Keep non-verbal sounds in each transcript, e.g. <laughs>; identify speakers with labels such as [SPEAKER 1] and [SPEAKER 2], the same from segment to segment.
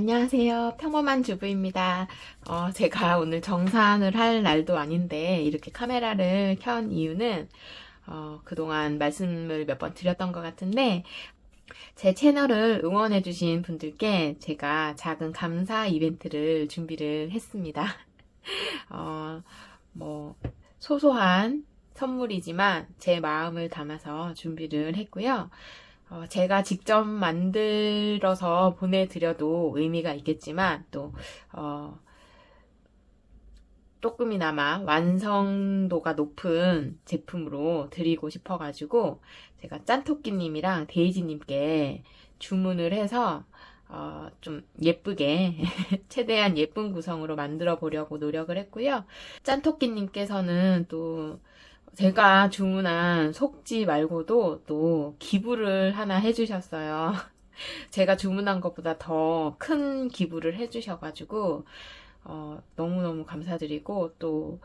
[SPEAKER 1] 안녕하세요. 평범한 주부입니다. 어, 제가 오늘 정산을 할 날도 아닌데 이렇게 카메라를 켠 이유는 어, 그동안 말씀을 몇 번 드렸던 것 같은데 제 채널을 응원해주신 분들께 제가 작은 감사 이벤트를 준비를 했습니다. <laughs> 어, 뭐 소소한 선물이지만 제 마음을 담아서 준비를 했고요. 어, 제가 직접 만들어서 보내드려도 의미가 있겠지만, 또, 어, 조금이나마 완성도가 높은 제품으로 드리고 싶어가지고, 제가 짠토끼님이랑 데이지님께 주문을 해서, 어, 좀 예쁘게, <laughs> 최대한 예쁜 구성으로 만들어 보려고 노력을 했고요. 짠토끼님께서는 또, 제가 주문한 속지 말고도 또 기부를 하나 해주셨어요. <laughs> 제가 주문한 것보다 더 큰 기부를 해주셔가지고, 어, 너무너무 감사드리고, 또,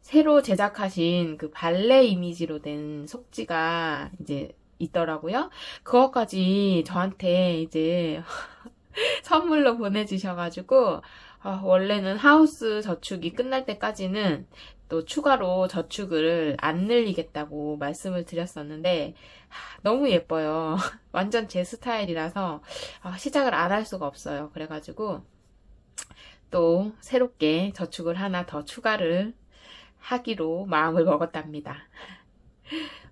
[SPEAKER 1] 새로 제작하신 그 발레 이미지로 된 속지가 이제 있더라고요. 그것까지 저한테 이제 <laughs> 선물로 보내주셔가지고, 아, 원래는 하우스 저축이 끝날 때까지는 또 추가로 저축을 안 늘리겠다고 말씀을 드렸었는데 하, 너무 예뻐요. <laughs> 완전 제 스타일이라서 아, 시작을 안 할 수가 없어요. 그래가지고 또 새롭게 저축을 하나 더 추가를 하기로 마음을 먹었답니다.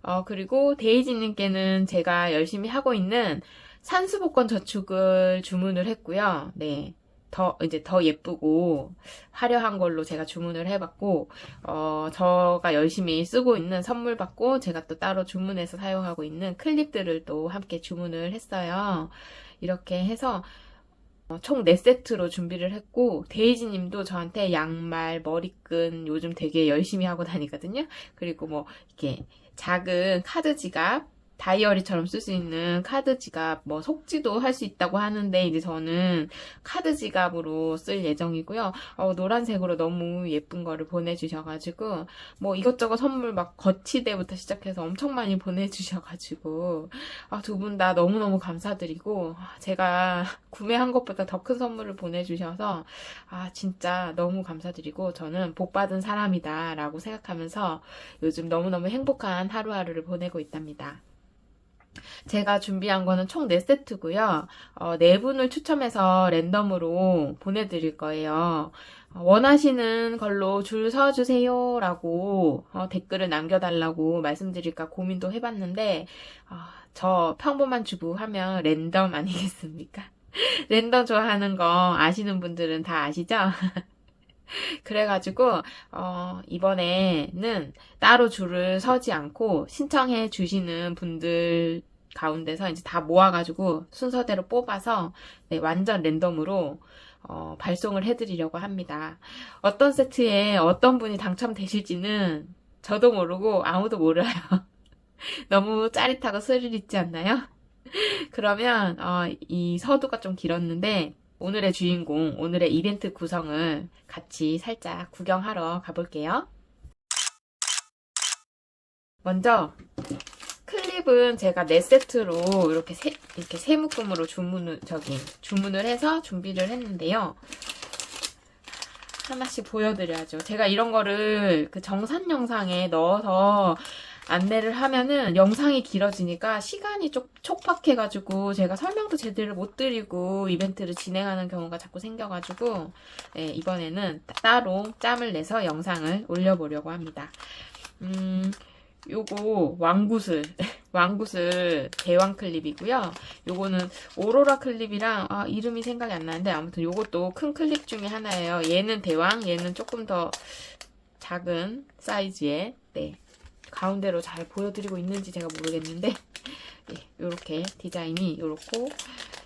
[SPEAKER 1] 어, 그리고 데이지님께는 제가 열심히 하고 있는 산수복권 저축을 주문을 했고요. 네. 더 이제 더 예쁘고 화려한 걸로 제가 주문을 해봤고 어 저가 열심히 쓰고 있는 선물 받고 제가 또 따로 주문해서 사용하고 있는 클립들을 또 함께 주문을 했어요. 이렇게 해서 어, 총 4세트로 준비를 했고 데이지 님도 저한테 양말, 머리끈 요즘 되게 열심히 하고 다니거든요. 그리고 뭐 이렇게 작은 카드 지갑 다이어리처럼 쓸 수 있는 카드 지갑, 뭐 속지도 할 수 있다고 하는데 이제 저는 카드 지갑으로 쓸 예정이고요. 어, 노란색으로 너무 예쁜 거를 보내주셔가지고 뭐 이것저것 선물 막 거치대부터 시작해서 엄청 많이 보내주셔가지고 아, 두 분 다 너무너무 감사드리고 아, 제가 <laughs> 구매한 것보다 더 큰 선물을 보내주셔서 아 진짜 너무 감사드리고 저는 복 받은 사람이다라고 생각하면서 요즘 너무너무 행복한 하루하루를 보내고 있답니다. 제가 준비한 거는 총 4세트고요. 어, 4분을 추첨해서 랜덤으로 보내드릴 거예요. 어, 원하시는 걸로 줄 서주세요 라고 어, 댓글을 남겨달라고 말씀드릴까 고민도 해봤는데 어, 저 평범한 주부 하면 랜덤 아니겠습니까? <laughs> 랜덤 좋아하는 거 아시는 분들은 다 아시죠? <laughs> 그래가지고 어, 이번에는 따로 줄을 서지 않고 신청해 주시는 분들 가운데서 이제 다 모아가지고 순서대로 뽑아서 네, 완전 랜덤으로 어, 발송을 해드리려고 합니다. 어떤 세트에 어떤 분이 당첨되실지는 저도 모르고 아무도 몰라요. <laughs> 너무 짜릿하고 스릴 있지 않나요? <laughs> 그러면 어, 이 서두가 좀 길었는데 오늘의 주인공, 오늘의 이벤트 구성을 같이 살짝 구경하러 가볼게요. 먼저 클립은 제가 4세트로 이렇게 세, 이렇게 세 묶음으로 주문을 저기 주문을 해서 준비를 했는데요. 하나씩 보여드려야죠. 제가 이런 거를 그 정산 영상에 넣어서 안내를 하면은 영상이 길어지니까 시간이 좀 촉박해가지고 제가 설명도 제대로 못 드리고 이벤트를 진행하는 경우가 자꾸 생겨가지고 네, 이번에는 따로 짬을 내서 영상을 올려보려고 합니다. 음, 요거 왕구슬 <laughs> 왕구슬 대왕 클립이고요. 요거는 오로라 클립이랑 아, 이름이 생각이 안 나는데 아무튼 요것도 큰 클립 중에 하나예요. 얘는 대왕, 얘는 조금 더 작은 사이즈의 네. 가운데로 잘 보여드리고 있는지 제가 모르겠는데 <laughs> 네, 이렇게 디자인이 이렇고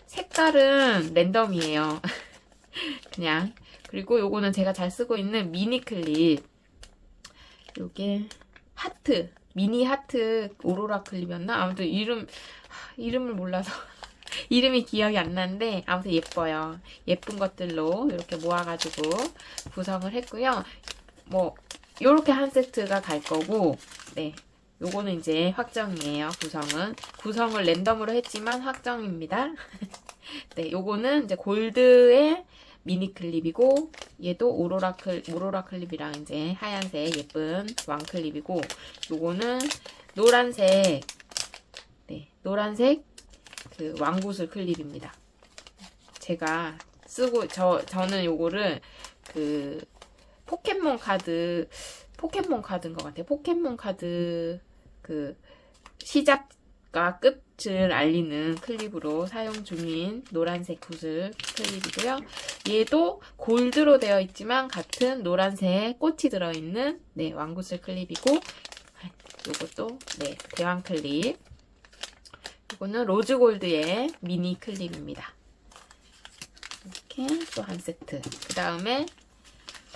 [SPEAKER 1] 색깔은 랜덤이에요. <laughs> 그냥 그리고 요거는 제가 잘 쓰고 있는 미니 클립 요게 하트 미니 하트 오로라 클립이었나? 아무튼 이름 이름을 몰라서 <laughs> 이름이 기억이 안 나는데 아무튼 예뻐요. 예쁜 것들로 이렇게 모아가지고 구성을 했고요. 뭐 요렇게 한 세트가 갈 거고 네. 요거는 이제 확정이에요. 구성은. 구성을 랜덤으로 했지만 확정입니다. <laughs> 네, 요거는 이제 골드의 미니 클립이고 얘도 오로라 클 오로라 클립이랑 이제 하얀색 예쁜 왕 클립이고 요거는 노란색 네, 노란색 그 왕구슬 클립입니다. 제가 쓰고 저 저는 요거를 그 포켓몬 카드 포켓몬 카드인 것 같아요. 포켓몬 카드 그 시작과 끝을 알리는 클립으로 사용 중인 노란색 구슬 클립이고요. 얘도 골드로 되어 있지만 같은 노란색 꽃이 들어있는 네 왕구슬 클립이고 요것도 네 대왕 클립 이거는 로즈 골드의 미니 클립입니다. 이렇게 또 한 세트. 그 다음에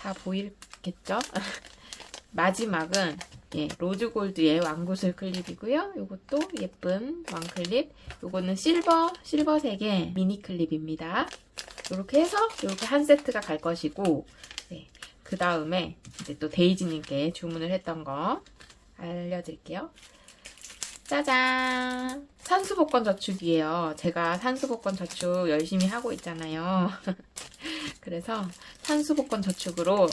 [SPEAKER 1] 다 보이겠죠? <laughs> 마지막은 예, 로즈 골드의 왕구슬 클립이고요. 이것도 예쁜 왕 클립. 이거는 실버, 실버색의 미니 클립입니다. 이렇게 해서 이렇게 한 세트가 갈 것이고, 네, 그 다음에 이제 또 데이지님께 주문을 했던 거 알려드릴게요. 짜잔! 산수복권 저축이에요. 제가 산수복권 저축 열심히 하고 있잖아요. <laughs> 그래서 산수복권 저축으로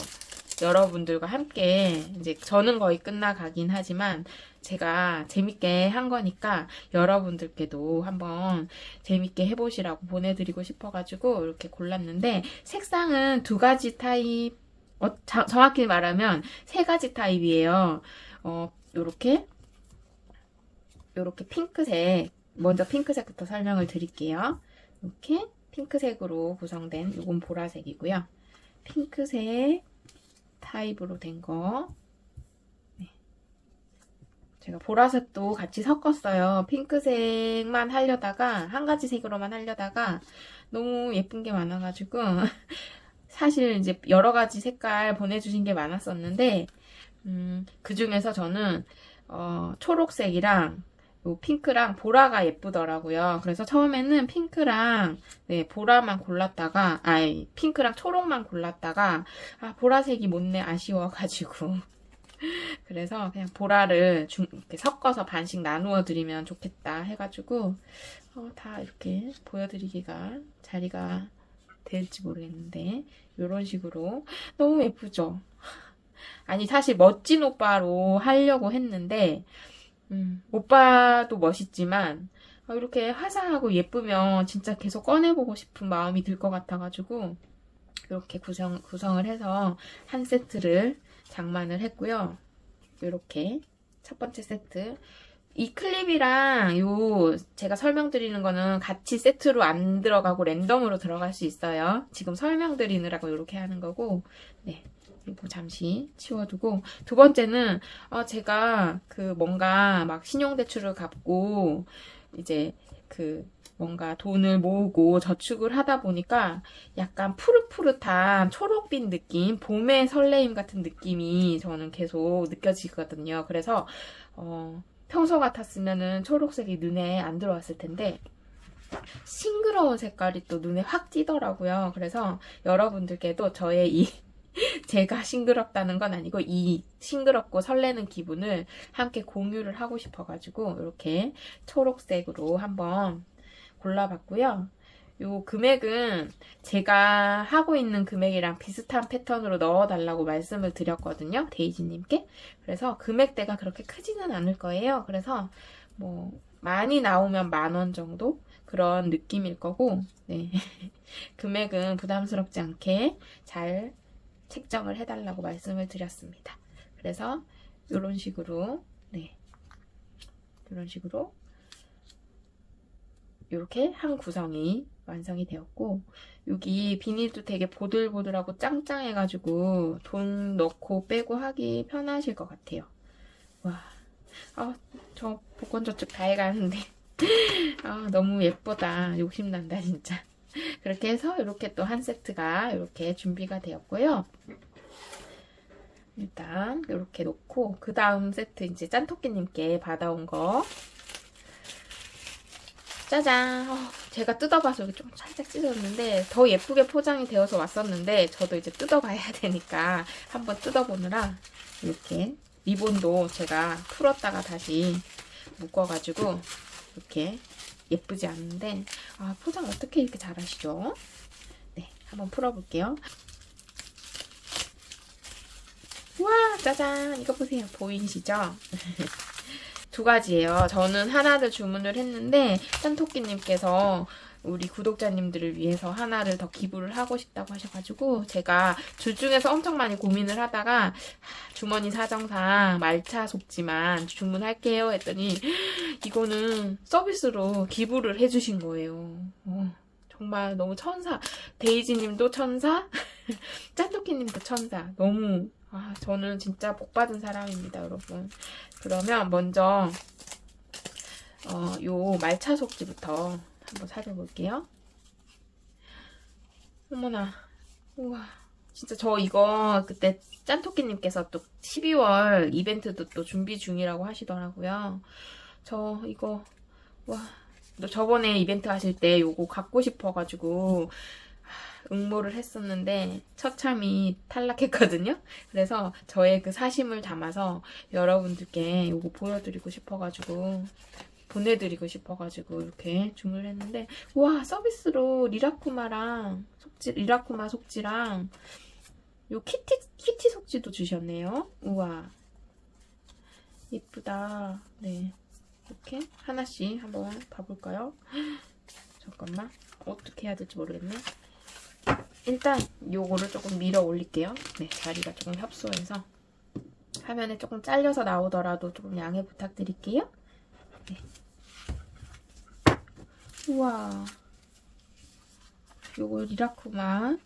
[SPEAKER 1] 여러분들과 함께 이제 저는 거의 끝나가긴 하지만 제가 재밌게 한 거니까 여러분들께도 한번 재밌게 해보시라고 보내드리고 싶어가지고 이렇게 골랐는데 색상은 두 가지 타입 어, 자, 정확히 말하면 세 가지 타입이에요. 어, 요렇게 요렇게 핑크색 먼저 핑크색부터 설명을 드릴게요. 이렇게 핑크색으로 구성된 요건 보라색이고요. 핑크색 타입으로 된 거. 네. 제가 보라색도 같이 섞었어요. 핑크색만 하려다가, 한 가지 색으로만 하려다가, 너무 예쁜 게 많아가지고, <laughs> 사실 이제 여러 가지 색깔 보내주신 게 많았었는데, 음, 그 중에서 저는, 어, 초록색이랑, 요 핑크랑 보라가 예쁘더라고요. 그래서 처음에는 핑크랑 네, 보라만 골랐다가 아이 핑크랑 초록만 골랐다가 아 보라색이 못내 아쉬워가지고 <laughs> 그래서 그냥 보라를 중, 이렇게 섞어서 반씩 나누어 드리면 좋겠다 해가지고 어, 다 이렇게 보여드리기가 자리가 될지 모르겠는데 이런 식으로 너무 예쁘죠? 아니 사실 멋진 오빠로 하려고 했는데 음, 오빠도 멋있지만 어, 이렇게 화사하고 예쁘면 진짜 계속 꺼내보고 싶은 마음이 들 것 같아가지고 이렇게 구성, 구성을 해서 한 세트를 장만을 했고요. 이렇게 첫 번째 세트. 이 클립이랑 요 제가 설명드리는 거는 같이 세트로 안 들어가고 랜덤으로 들어갈 수 있어요. 지금 설명드리느라고 이렇게 하는 거고 네. 이거 잠시 치워두고 두 번째는 어, 제가 그 뭔가 막 신용대출을 갚고 이제 그 뭔가 돈을 모으고 저축을 하다 보니까 약간 푸릇푸릇한 초록빛 느낌, 봄의 설레임 같은 느낌이 저는 계속 느껴지거든요. 그래서 어, 평소 같았으면은 초록색이 눈에 안 들어왔을 텐데 싱그러운 색깔이 또 눈에 확 띄더라고요. 그래서 여러분들께도 저의 이 제가 싱그럽다는 건 아니고 이 싱그럽고 설레는 기분을 함께 공유를 하고 싶어가지고 이렇게 초록색으로 한번 골라봤고요. 요 금액은 제가 하고 있는 금액이랑 비슷한 패턴으로 넣어달라고 말씀을 드렸거든요. 데이지님께. 그래서 금액대가 그렇게 크지는 않을 거예요. 그래서 뭐 많이 나오면 만 원 정도 그런 느낌일 거고, 네. <laughs> 금액은 부담스럽지 않게 잘 책정을 해달라고 말씀을 드렸습니다. 그래서 이런 식으로 네 이런 식으로 이렇게 한 구성이 완성이 되었고 여기 비닐도 되게 보들보들하고 짱짱해가지고 돈 넣고 빼고 하기 편하실 것 같아요. 와, 아, 저 복권 저축 다 해가는데 <laughs> 아, 너무 예쁘다. 욕심난다 진짜. 그렇게 해서 이렇게 또 한 세트가 이렇게 준비가 되었고요. 일단 이렇게 놓고 그 다음 세트 이제 짠토끼님께 받아온 거 짜잔 어, 제가 뜯어봐서 여기 좀 살짝 찢었는데 더 예쁘게 포장이 되어서 왔었는데 저도 이제 뜯어봐야 <laughs> 되니까 한번 뜯어보느라 이렇게 리본도 제가 풀었다가 다시 묶어가지고 이렇게 예쁘지 않은데 아 포장 어떻게 이렇게 잘하시죠? 네 한번 풀어볼게요. 와 짜잔 이거 보세요 보이시죠? <laughs> 두 가지예요. 저는 하나를 주문을 했는데 짠토끼님께서 우리 구독자님들을 위해서 하나를 더 기부를 하고 싶다고 하셔가지고 제가 둘 중에서 엄청 많이 고민을 하다가 하, 주머니 사정상 말차 속지만 주문할게요 했더니 이거는 서비스로 기부를 해주신 거예요. 어, 정말 너무 천사. 데이지님도 천사, <laughs> 짠토끼님도 천사. 너무 아 저는 진짜 복 받은 사람입니다, 여러분. 그러면 먼저 어, 요 말차 속지부터 한번 살펴볼게요. 어머나, 우와, 진짜 저 이거 그때 짠토끼님께서 또 12월 이벤트도 또 준비 중이라고 하시더라고요. 저 이거 와, 너 저번에 이벤트 하실 때 요거 갖고 싶어가지고 응모를 했었는데 처참히 탈락했거든요. 그래서 저의 그 사심을 담아서 여러분들께 요거 보여드리고 싶어가지고 보내드리고 싶어가지고 이렇게 주문을 했는데 와 서비스로 리라쿠마랑 속지 리라쿠마 속지랑 요 키티 키티 속지도 주셨네요. 우와 예쁘다. 네 이렇게 하나씩 한번 봐볼까요? <gasps> 잠깐만 어떻게 해야 될지 모르겠네. 일단 요거를 조금 밀어 올릴게요. 네 자리가 조금 협소해서 화면에 조금 잘려서 나오더라도 조금 양해 부탁드릴게요. 네. 우와. 요거 리라쿠마.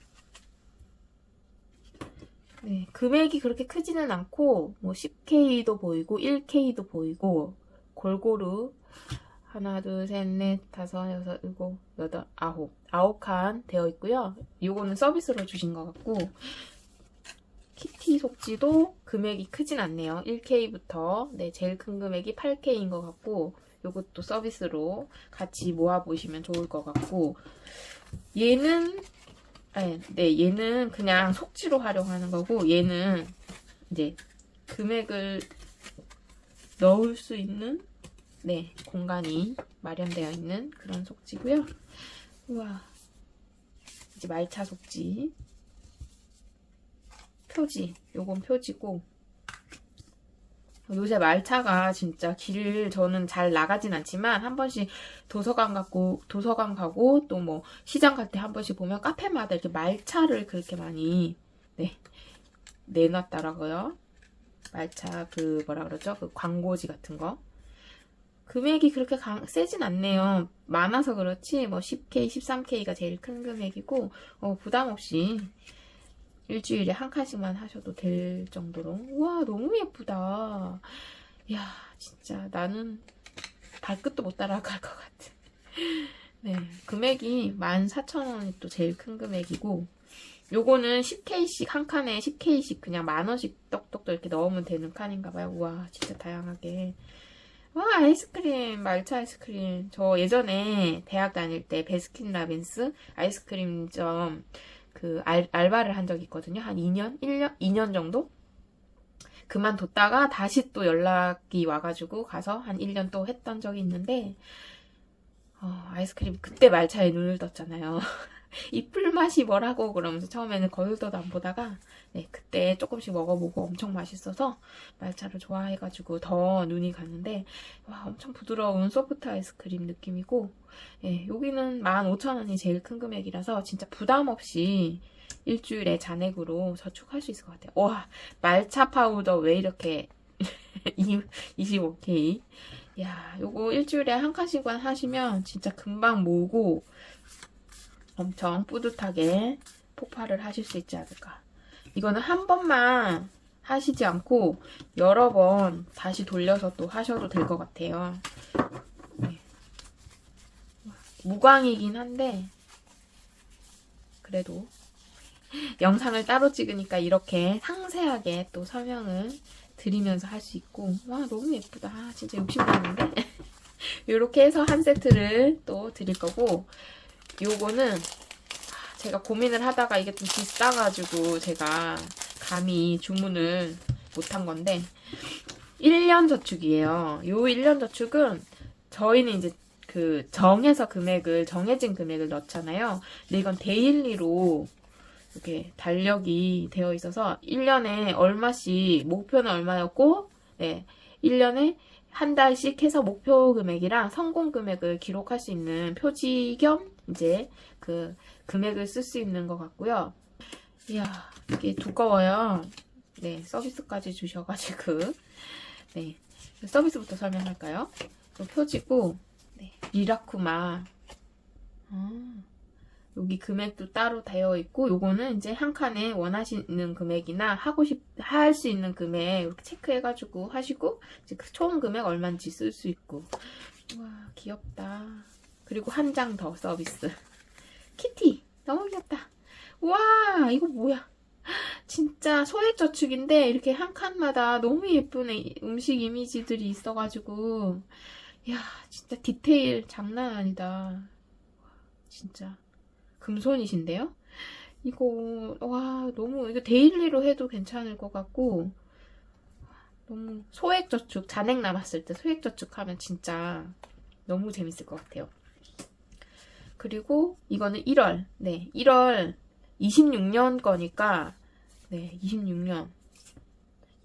[SPEAKER 1] 네, 금액이 그렇게 크지는 않고, 뭐 10K도 보이고, 1K도 보이고, 골고루 하나, 둘, 셋, 넷, 다섯, 여섯, 일곱, 여덟, 아홉. 아홉 칸 되어 있고요. 요거는 서비스로 주신 것 같고, 키티 속지도 금액이 크진 않네요. 1K부터, 네, 제일 큰 금액이 8K인 것 같고, 요것도 서비스로 같이 모아보시면 좋을 것 같고 얘는 아니, 네 얘는 그냥 속지로 활용하는 거고 얘는 이제 금액을 넣을 수 있는 네 공간이 마련되어 있는 그런 속지고요. 우와 이제 말차 속지 표지 요건 표지고 요새 말차가 진짜 길 저는 잘 나가진 않지만 한 번씩 도서관 가고 도서관 가고 또 뭐 시장 갈 때 한 번씩 보면 카페마다 이렇게 말차를 그렇게 많이 네 내놨더라고요. 말차 그 뭐라 그러죠? 그 광고지 같은 거. 금액이 그렇게 강, 세진 않네요. 많아서 그렇지 뭐 10K, 13K가 제일 큰 금액이고 어, 부담 없이 일주일에 한 칸씩만 하셔도 될 정도로. 와 너무 예쁘다. 야 진짜 나는 발끝도 못 따라갈 것 같아. 네 금액이 14,000원이 또 제일 큰 금액이고 요거는 10K씩 한 칸에 10K씩 그냥 만원씩 떡떡 이렇게 넣으면 되는 칸인가봐요. 우와 진짜 다양하게. 와 아이스크림 말차 아이스크림. 저 예전에 대학 다닐 때 베스킨라빈스 아이스크림점 그 알, 알바를 한 적이 있거든요. 한 2년? 1년? 2년 정도? 그만뒀다가 다시 또 연락이 와가지고 가서 한 1년 또 했던 적이 있는데, 어, 아이스크림 그때 말차에 눈을 떴잖아요. <laughs> 이 풀맛이 뭐라고 그러면서 처음에는 거들떠도 안 보다가 네, 그때 조금씩 먹어보고 엄청 맛있어서 말차를 좋아해가지고 더 눈이 갔는데 와 엄청 부드러운 소프트 아이스크림 느낌이고 예, 여기는 15,000원이 제일 큰 금액이라서 진짜 부담 없이 일주일에 잔액으로 저축할 수 있을 것 같아요. 와 말차 파우더 왜 이렇게 <laughs> 25K 야 요거 일주일에 한 칸씩만 하시면 진짜 금방 모으고 엄청 뿌듯하게 폭발을 하실 수 있지 않을까. 이거는 한 번만 하시지 않고 여러 번 다시 돌려서 또 하셔도 될 것 같아요. 네. 무광이긴 한데 그래도 영상을 따로 찍으니까 이렇게 상세하게 또 설명을 드리면서 할 수 있고 와 너무 예쁘다 아, 진짜 욕심나는데 이렇게 <laughs> 해서 한 세트를 또 드릴 거고 요거는 제가 고민을 하다가 이게 좀 비싸가지고 제가 감히 주문을 못한 건데 1년 저축이에요. 요 1년 저축은 저희는 이제 그 정해서 금액을 정해진 금액을 넣잖아요. 근데 이건 데일리로 이렇게 달력이 되어 있어서 1년에 얼마씩 목표는 얼마였고 네. 1년에 한 달씩 해서 목표 금액이랑 성공 금액을 기록할 수 있는 표지 겸 이제 그 금액을 쓸 수 있는 것 같고요. 이야, 이게 두꺼워요. 네, 서비스까지 주셔가지고. 네, 서비스부터 설명할까요? 이 표지고, 네, 리라쿠마. 아, 여기 금액도 따로 되어 있고, 요거는 이제 한 칸에 원하시는 금액이나 하고 싶, 할 수 있는 금액 이렇게 체크해 가지고 하시고, 이제 그 총 금액 얼마인지 쓸 수 있고. 와, 귀엽다. 그리고 한 장 더 서비스. 키티! 너무 귀엽다. 와, 이거 뭐야. 진짜 소액저축인데 이렇게 한 칸마다 너무 예쁜 이- 음식 이미지들이 있어가지고 야 진짜 디테일 장난 아니다 진짜 금손이신데요? 이거 와 너무 이거 데일리로 해도 괜찮을 것 같고 너무 소액저축 잔액 남았을 때 소액저축하면 진짜 너무 재밌을 것 같아요 그리고 이거는 1월 네 1월 26년 거니까 네 26년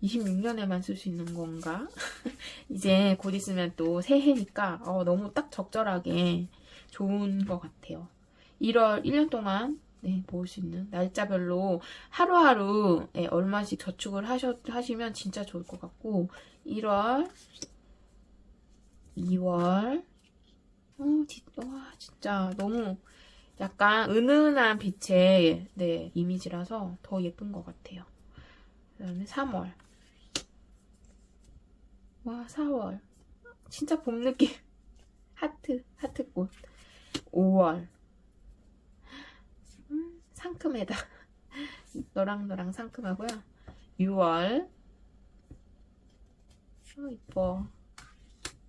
[SPEAKER 1] 26년에만 쓸 수 있는 건가? <laughs> 이제 곧 있으면 또 새해니까 어, 너무 딱 적절하게 좋은 것 같아요. 1월 1년 동안 네, 모을 수 있는 날짜별로 하루하루 네, 얼마씩 저축을 하셔, 하시면 진짜 좋을 것 같고 1월 2월 어, 지, 와 진짜 너무 약간 은은한 빛의 네, 이미지라서 더 예쁜 것 같아요. 그 다음에 3월. 와, 4월. 진짜 봄 느낌. <laughs> 하트, 하트꽃. 5월. 음, 상큼해다. <laughs> 너랑 너랑 상큼하고요. 6월. 어, 이뻐.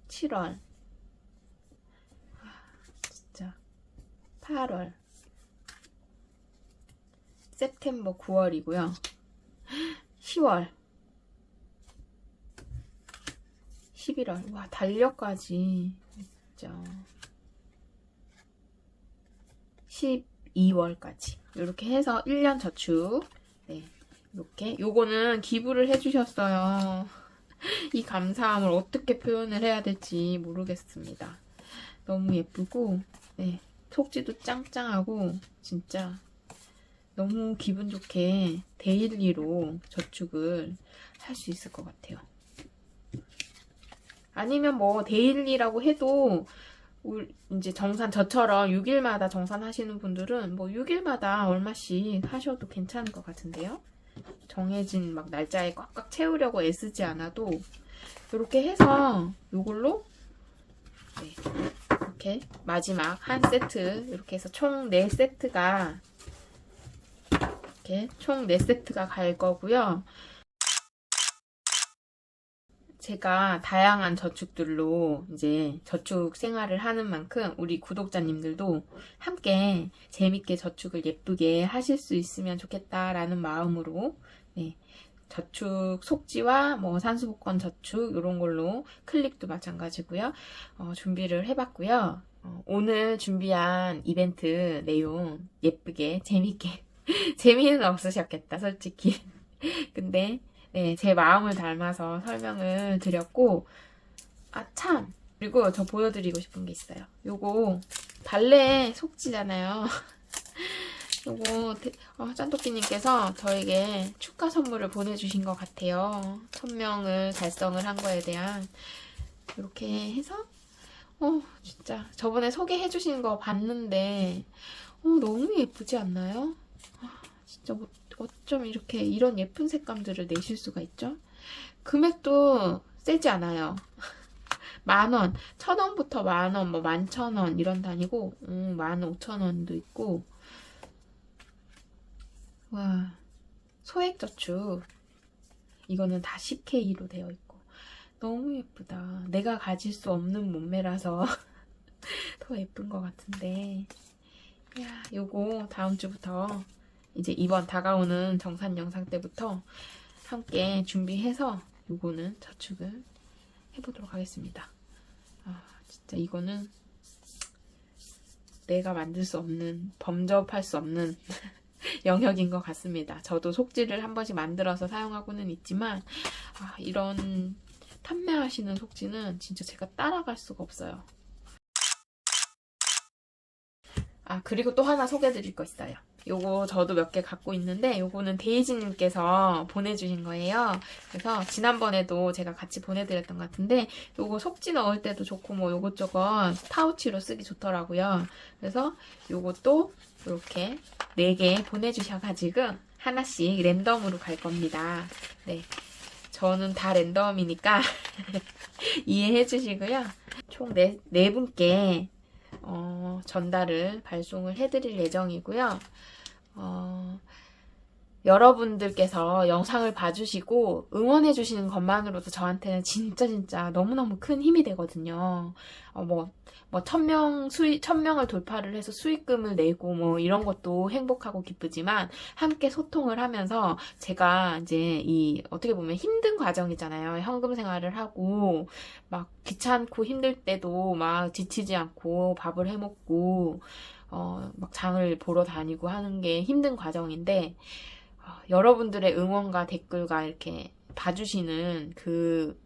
[SPEAKER 1] 7월. 진짜. 8월. 세프템버 9월이고요. 10월. 11월. 와, 달력까지. 진짜. 12월까지. 이렇게 해서 1년 저축. 네. 이렇게. 요거는 기부를 해주셨어요. <laughs> 이 감사함을 어떻게 표현을 해야 될지 모르겠습니다. 너무 예쁘고, 네. 속지도 짱짱하고, 진짜 너무 기분 좋게 데일리로 저축을 할 수 있을 것 같아요. 아니면 뭐 데일리라고 해도 울- 이제 정산 저처럼 6일마다 정산하시는 분들은 뭐 6일마다 얼마씩 하셔도 괜찮을 것 같은데요. 정해진 막 날짜에 꽉꽉 채우려고 애쓰지 않아도 이렇게 해서 이걸로 네, 이렇게 마지막 한 세트 이렇게 해서 총 4세트가 이렇게 총 4세트가 갈 거고요. 제가 다양한 저축들로 이제 저축 생활을 하는 만큼 우리 구독자님들도 함께 재밌게 저축을 예쁘게 하실 수 있으면 좋겠다라는 마음으로 네, 저축 속지와 뭐 산수복권 저축 이런 걸로 클립도 마찬가지고요. 어, 준비를 해봤고요. 어, 오늘 준비한 이벤트 내용 예쁘게 <laughs> 재밌게 재미는 없으셨겠다 솔직히. <laughs> 근데 네, 제 마음을 닮아서 설명을 드렸고, 아, 참! 그리고 저 보여드리고 싶은 게 있어요. 요거, 발레 속지잖아요. <laughs> 요거, 대- 어, 짠토끼님께서 저에게 축하 선물을 보내주신 것 같아요. 천명을 달성을 한 거에 대한. 이렇게 해서, 어, 진짜. 저번에 소개해주신 거 봤는데, 어, 너무 예쁘지 않나요? 아, 진짜 뭐, 어쩜 이렇게 이런 예쁜 색감들을 내실 수가 있죠? 금액도 세지 않아요. <laughs> 만 원, 천 원부터 만 원, 뭐 만천 원 이런 단위고, 음, 만 오천 원도 있고, 와, 소액저축. 이거는 다 10K로 되어 있고, 너무 예쁘다. 내가 가질 수 없는 몸매라서 <laughs> 더 예쁜 것 같은데, 야, 요거 다음 주부터 이제 이번 다가오는 정산 영상 때부터 함께 준비해서 요거는 저축을 해보도록 하겠습니다. 아, 진짜 이거는 내가 만들 수 없는, 범접할 수 없는 <laughs> <laughs> 영역인 것 같습니다. 저도 속지를 한 번씩 만들어서 사용하고는 있지만, 아, 이런 판매하시는 속지는 진짜 제가 따라갈 수가 없어요. 아, 그리고 또 하나 소개해드릴 거 있어요. 요거 저도 몇 개 갖고 있는데 요거는 데이지님께서 보내주신 거예요. 그래서 지난번에도 제가 같이 보내드렸던 것 같은데 요거 속지 넣을 때도 좋고 뭐 요것저것 파우치로 쓰기 좋더라고요. 그래서 요것도 이렇게 4개 보내주셔가지고 하나씩 랜덤으로 갈 겁니다. 네. 저는 다 랜덤이니까 <laughs> 이해해 주시고요. 총 네, 네 분께 어, 전달을 발송을 해드릴 예정이고요. 어, 여러분들께서 영상을 봐주시고 응원해주시는 것만으로도 저한테는 진짜 진짜 너무너무 큰 힘이 되거든요. 어, 뭐, 뭐, 천명 수익, 천명을 돌파를 해서 수익금을 내고 뭐 이런 것도 행복하고 기쁘지만 함께 소통을 하면서 제가 이제 이 어떻게 보면 힘든 과정이잖아요. 현금 생활을 하고 막 귀찮고 힘들 때도 막 지치지 않고 밥을 해 먹고 어, 막 장을 보러 다니고 하는 게 힘든 과정인데 어, 여러분들의 응원과 댓글과 이렇게 봐주시는 그,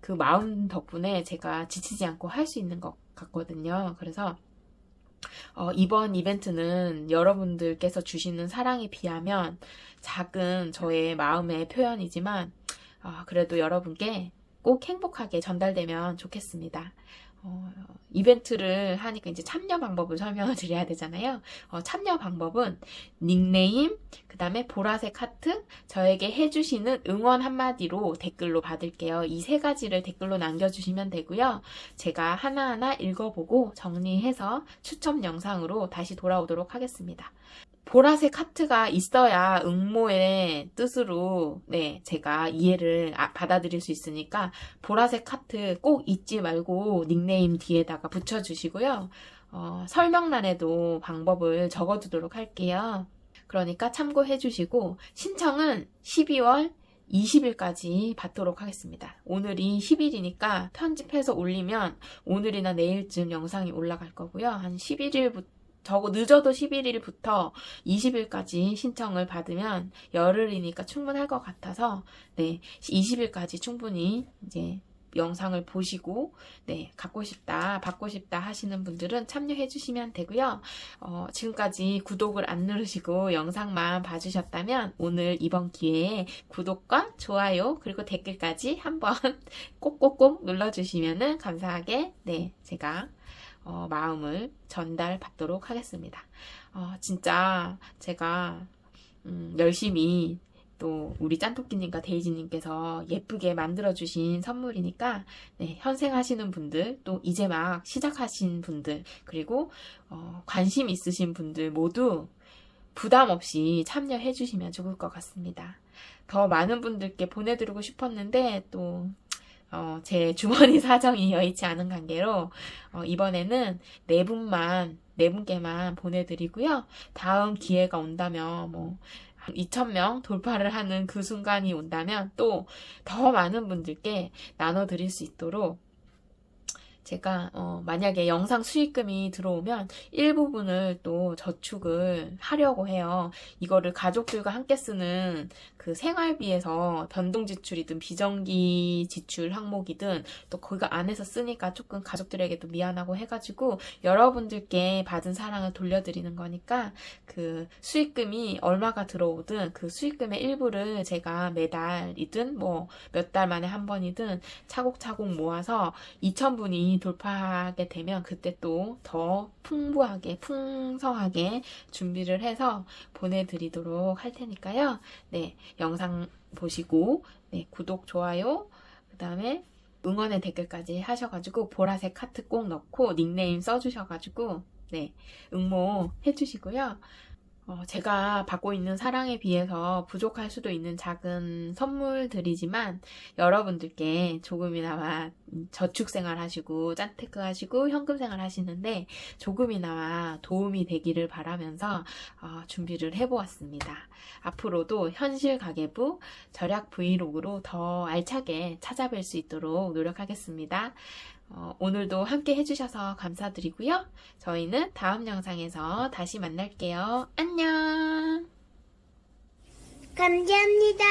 [SPEAKER 1] 그 마음 덕분에 제가 지치지 않고 할 수 있는 것 같거든요. 그래서, 어, 이번 이벤트는 여러분들께서 주시는 사랑에 비하면 작은 저의 마음의 표현이지만, 어, 그래도 여러분께 꼭 행복하게 전달되면 좋겠습니다. 어, 이벤트를 하니까 이제 참여 방법을 설명을 <laughs> 드려야 되잖아요. 어, 참여 방법은 닉네임, 그 다음에 보라색 하트, 저에게 해주시는 응원 한마디로 댓글로 받을게요. 이 세 가지를 댓글로 남겨주시면 되고요. 제가 하나하나 읽어보고 정리해서 추첨 영상으로 다시 돌아오도록 하겠습니다. 보라색 하트가 있어야 응모의 뜻으로 네 제가 이해를 아, 받아들일 수 있으니까 보라색 하트 꼭 잊지 말고 닉네임 뒤에다가 붙여주시고요. 어, 설명란에도 방법을 적어두도록 할게요. 그러니까 참고해 주시고 신청은 12월 20일까지 받도록 하겠습니다. 오늘이 10일이니까 편집해서 올리면 오늘이나 내일쯤 영상이 올라갈 거고요. 한 11일부터 적어 늦어도 11일부터 20일까지 신청을 받으면 열흘이니까 충분할 것 같아서 네 20일까지 충분히 이제 영상을 보시고 네 갖고 싶다 받고 싶다 하시는 분들은 참여해 주시면 되고요. 어, 지금까지 구독을 안 누르시고 영상만 봐주셨다면 오늘 이번 기회에 구독과 좋아요 그리고 댓글까지 한번 <laughs> 꼭꼭꼭 눌러주시면 감사하게 네 제가 어, 마음을 전달받도록 하겠습니다. 어, 진짜 제가 음, 열심히 또 우리 짠토끼님과 데이지님께서 예쁘게 만들어주신 선물이니까 네, 현생하시는 분들 또 이제 막 시작하신 분들 그리고 어, 관심 있으신 분들 모두 부담 없이 참여해 주시면 좋을 것 같습니다. 더 많은 분들께 보내드리고 싶었는데 또 어, 제 주머니 <laughs> 사정이 여의치 않은 관계로 어, 이번에는 네 분만 네 분께만 보내드리고요. 다음 기회가 온다면 뭐 2,000명 돌파를 하는 그 순간이 온다면 또 더 많은 분들께 나눠드릴 수 있도록 제가 어, 만약에 영상 수익금이 들어오면 일부분을 또 저축을 하려고 해요. 이거를 가족들과 함께 쓰는 그 생활비에서 변동 지출이든 비정기 지출 항목이든 또 거기가 안에서 쓰니까 조금 가족들에게도 미안하고 해가지고 여러분들께 받은 사랑을 돌려드리는 거니까 그 수익금이 얼마가 들어오든 그 수익금의 일부를 제가 매달이든 뭐 몇 달 만에 한 번이든 차곡차곡 모아서 2,000분이 돌파하게 되면 그때 또 더 풍부하게 풍성하게 준비를 해서 보내드리도록 할 테니까요. 네, 영상 보시고 네, 구독, 좋아요, 그 다음에 응원의 댓글까지 하셔가지고 보라색 하트 꼭 넣고 닉네임 써주셔가지고 네, 응모 해주시고요. 어, 제가 받고 있는 사랑에 비해서 부족할 수도 있는 작은 선물들이지만 여러분들께 조금이나마 저축 생활 하시고 짠테크 하시고 현금 생활 하시는데 조금이나마 도움이 되기를 바라면서 어, 준비를 해보았습니다. 앞으로도 현실 가계부 절약 브이로그로 더 알차게 찾아뵐 수 있도록 노력하겠습니다. 어, 오늘도 함께 해주셔서 감사드리고요. 저희는 다음 영상에서 다시 만날게요. 안녕!
[SPEAKER 2] 감사합니다.